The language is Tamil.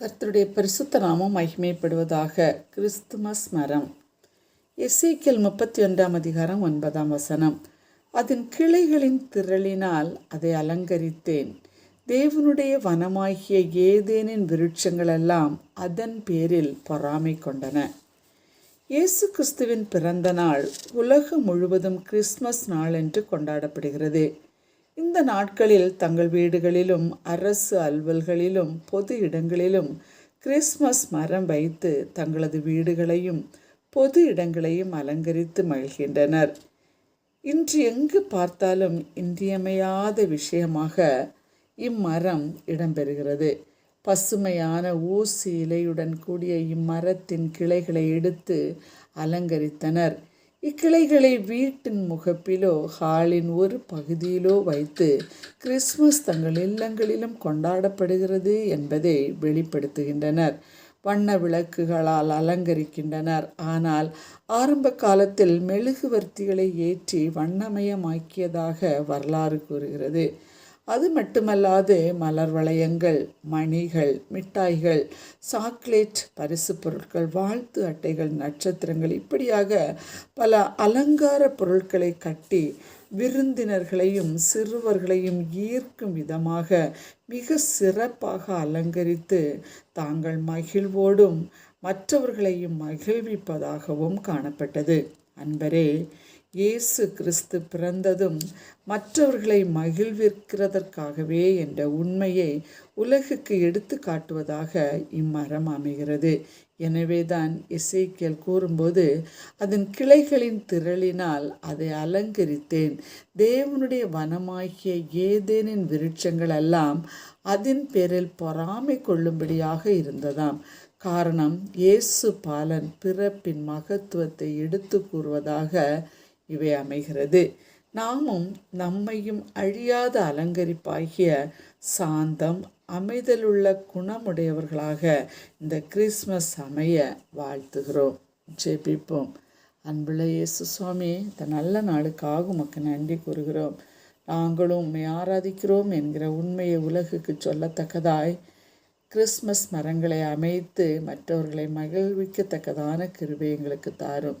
கர்த்தருடைய பரிசுத்த நாமம் மகிமைப்படுவதாக கிறிஸ்துமஸ் மரம் எசேக்கியல் முப்பத்தி ஒன்றாம் அதிகாரம் ஒன்பதாம் வசனம். அதன் கிளைகளின் திரளினால் அதை அலங்கரித்தேன். தேவனுடைய வனமாகிய ஏதேனின் விருட்சங்களெல்லாம் அதன் பேரில் பொறாமை கொண்டன. இயேசு கிறிஸ்துவின் பிறந்த நாள் உலகம் முழுவதும் கிறிஸ்மஸ் நாள் என்று கொண்டாடப்படுகிறது. இந்த நாட்களில் தங்கள் வீடுகளிலும் அரசு அலுவல்களிலும் பொது இடங்களிலும் கிறிஸ்மஸ் மரம் வைத்து தங்களது வீடுகளையும் பொது இடங்களையும் அலங்கரித்து மகிழ்கின்றனர். இன்று எங்கு பார்த்தாலும் இன்றியமையாத விஷயமாக இம்மரம் இடம்பெறுகிறது. பசுமையான ஊசி இலையுடன் கூடிய இம்மரத்தின் கிளைகளை எடுத்து அலங்கரித்தனர். இக்கிளைகளை வீட்டின் முகப்பிலோ ஹாலின் ஒரு பகுதியிலோ வைத்து கிறிஸ்மஸ் தங்கள் இல்லங்களிலும் கொண்டாடப்படுகிறது என்பதை வெளிப்படுத்துகின்றனர். வண்ண விளக்குகளால் அலங்கரிக்கின்றனர். ஆனால் ஆரம்ப காலத்தில் மெழுகுவர்த்திகளை ஏற்றி வண்ணமயமாக்கியதாக வரலாறு கூறுகிறது. அது மட்டுமல்லாது மலர் வளையங்கள் மணிகள் மிட்டாய்கள் சாக்லேட் பரிசு பொருட்கள் வாழ்த்து அட்டைகள் நட்சத்திரங்கள் இப்படியாக பல அலங்கார பொருட்களை கட்டி விருந்தினர்களையும் சிறுவர்களையும் ஈர்க்கும் விதமாக மிக சிறப்பாக அலங்கரித்து தாங்கள் மகிழ்வோடும் மற்றவர்களையும் மகிழ்விப்பதாகவும் காணப்பட்டது. அன்பரே இயேசு கிறிஸ்து பிறந்ததும் மற்றவர்களை மகிழ்விக்கிறதற்காகவே என்ற உண்மையை உலகுக்கு எடுத்து காட்டுவதாக இம்மரம் அமைகிறது. எனவேதான் இசைக்கியல் கூறும்போது அதன் கிளைகளின் திரளினால் அதை அலங்கரித்தேன். தேவனுடைய வனமாகிய ஏதேனின் விருட்சங்கள் எல்லாம் அதன் பேரில் பொறாமை கொள்ளும்படியாக இருந்ததாம். காரணம் இயேசு பாலன் பிறப்பின் மகத்துவத்தை எடுத்து கூறுவதாக இவை அமைகிறது. நாமும் நம்மையும் அழியாத அலங்கரிப்பாகிய சாந்தம் அமைதலுள்ள குணமுடையவர்களாக இந்த கிறிஸ்மஸ் அமைய வாழ்த்துகிறோம். ஜெபிப்போம். அன்புள்ள இயேசு சுவாமி இந்த நல்ல நாளுக்காக உமக்கு நன்றி கூறுகிறோம். நாங்களும் உண்மை ஆராதிக்கிறோம் என்கிற உண்மையை உலகுக்கு சொல்லத்தக்கதாய் கிறிஸ்மஸ் மரங்களை அமைத்து மற்றவர்களை மகிழ்விக்கத்தக்கதான கிருபை எங்களுக்கு தாரும்.